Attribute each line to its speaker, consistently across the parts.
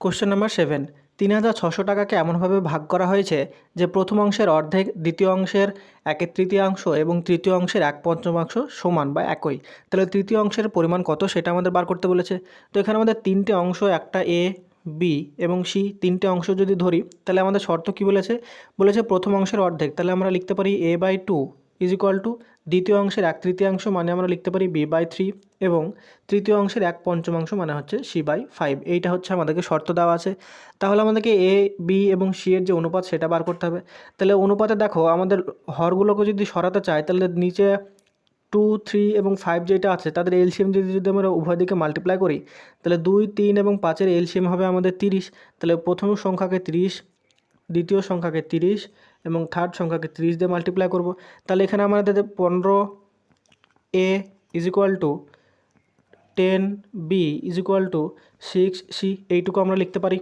Speaker 1: Question number seven তিন হাজার ছশো টাকাকে এমনভাবে ভাগ করা হয়েছে যে প্রথম অংশের অর্ধেক, দ্বিতীয় অংশের একের তৃতীয়াংশ এবং তৃতীয় অংশের এক পঞ্চমাংশ সমান বা একই। তাহলে তৃতীয় অংশের পরিমাণ কত সেটা আমাদের বার করতে বলেছে। তো এখানে আমাদের তিনটে অংশ, একটা এ বি এবং সি তিনটে অংশ যদি ধরি, তাহলে আমাদের শর্ত কী বলেছে? বলেছে প্রথম অংশের অর্ধেক, তাহলে আমরা লিখতে পারি A by two is equal to দ্বিতীয় অংশের এক তৃতীয়াংশ মানে আমরা লিখতে পারি বি বাই থ্রি এবং তৃতীয় অংশের এক পঞ্চমাংশ মানে হচ্ছে সি বাই ফাইভ। এইটা হচ্ছে আমাদেরকে শর্ত দেওয়া আছে। তাহলে আমাদেরকে এ, বি এবং সি এর যে অনুপাত সেটা বার করতে হবে। তাহলে অনুপাতে দেখো আমাদের হরগুলোকে যদি সরাতে চাই, তাহলে নিচে টু, থ্রি এবং ফাইভ যেটা আছে, তাদের এলসিএম যদি যদি আমরা উভয় দিকে মাল্টিপ্লাই করি, তাহলে দুই, তিন এবং পাঁচের এলসিএম হবে আমাদের তিরিশ। তাহলে প্রথম সংখ্যাকে তিরিশ দ্বিতীয় সংখ্যাকে তিরিশ এবং থার্ড সংখ্যাকে তিরিশ দিয়ে মাল্টিপ্লাই করব। তাহলে এখানে আমাদের পনেরো A is equal to ten B is equal to six C এইটুকু আমরা লিখতে পারি।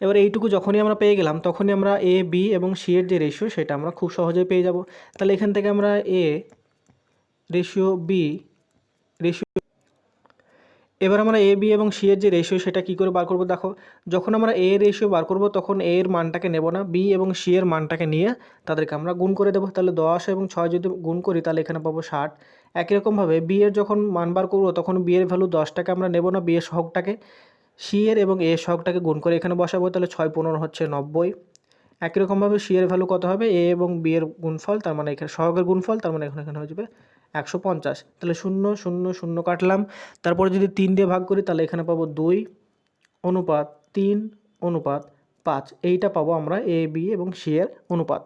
Speaker 1: এবার এইটুকু যখনই আমরা পেয়ে গেলাম, তখনই আমরা এ বি এবং সি এর যে রেশিও সেটা আমরা খুব সহজেই পেয়ে যাব। তাহলে এখান থেকে আমরা এ রেশিও বি রেশিও এবার আমরা এ বি এবং সি এর যে রেশিও সেটা কী করে বার করব? দেখো, যখন আমরা এ এর রেশিও বার করব, তখন এ এর মানটাকে নেব না। বি এবং সি এর মানটাকে নিয়ে তাদেরকে আমরা গুণ করে দেবো। তাহলে দশ এবং ছয় যদি গুণ করি, তাহলে এখানে পাবো ষাট। একই রকমভাবে বি এর যখন মান বার করব, তখন বি এর ভ্যালু দশটাকে আমরা নেব না। বি এর সহগটাকে। সি এর এবং এ এর সহগটাকে গুণ করে এখানে বসাবো। তাহলে ছয় পনেরো হচ্ছে নব্বই। একই রকমভাবে সি এর ভ্যালু কত হবে? এ এবং বি এর গুণফল, তার মানে এখানে সহগের গুণফল, তার মানে এখানে এখানে হয়ে যাবে একশো পঞ্চাশ। তাহলে শূন্য শূন্য শূন্য কাটলাম। তারপরে যদি তিন দিয়ে ভাগ করি, তাহলে এখানে পাবো দুই অনুপাত তিন অনুপাত পাঁচ। এইটা পাবো আমরা এ বি এবং সি এর অনুপাত।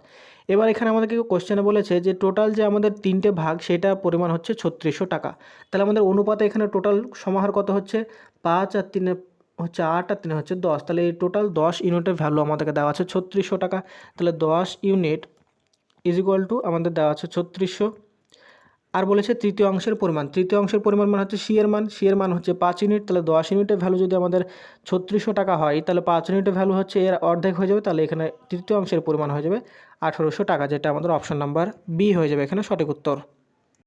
Speaker 1: এবার এখানে আমাদেরকে কোশ্চেনে বলেছে যে টোটাল যে আমাদের তিনটে ভাগ সেটার পরিমাণ হচ্ছে ছত্রিশশো টাকা। তাহলে আমাদের অনুপাতে এখানে টোটাল সমাহার কত হচ্ছে? পাঁচ আর তিনে হচ্ছে আট আর তিনে হচ্ছে দশ। তাহলে এই টোটাল দশ ইউনিটের ভ্যালু আমাদেরকে দেওয়া আছে ছত্রিশশো টাকা। তাহলে দশ ইউনিট ইজ ইকুয়াল টু আমাদের দেওয়া আছে ছত্রিশশো। আর বলেছে তৃতীয় অংশের পরিমাণ। তৃতীয় অংশের পরিমাণ মানে হচ্ছে সিয়ের মান। সি এর মান হচ্ছে পাঁচ ইউনিট, তাহলে দশ ইউনিটের ভ্যালু যদি আমাদের ছত্রিশশো টাকা হয়, তাহলে পাঁচ ইউনিটের ভ্যালু হচ্ছে এর অর্ধেক হয়ে যাবে, তাহলে এখানে তৃতীয় অংশের পরিমাণ হয়ে যাবে আঠেরোশো টাকা, যেটা আমাদের অপশন নাম্বার বি হয়ে যাবে এখানে সঠিক উত্তর।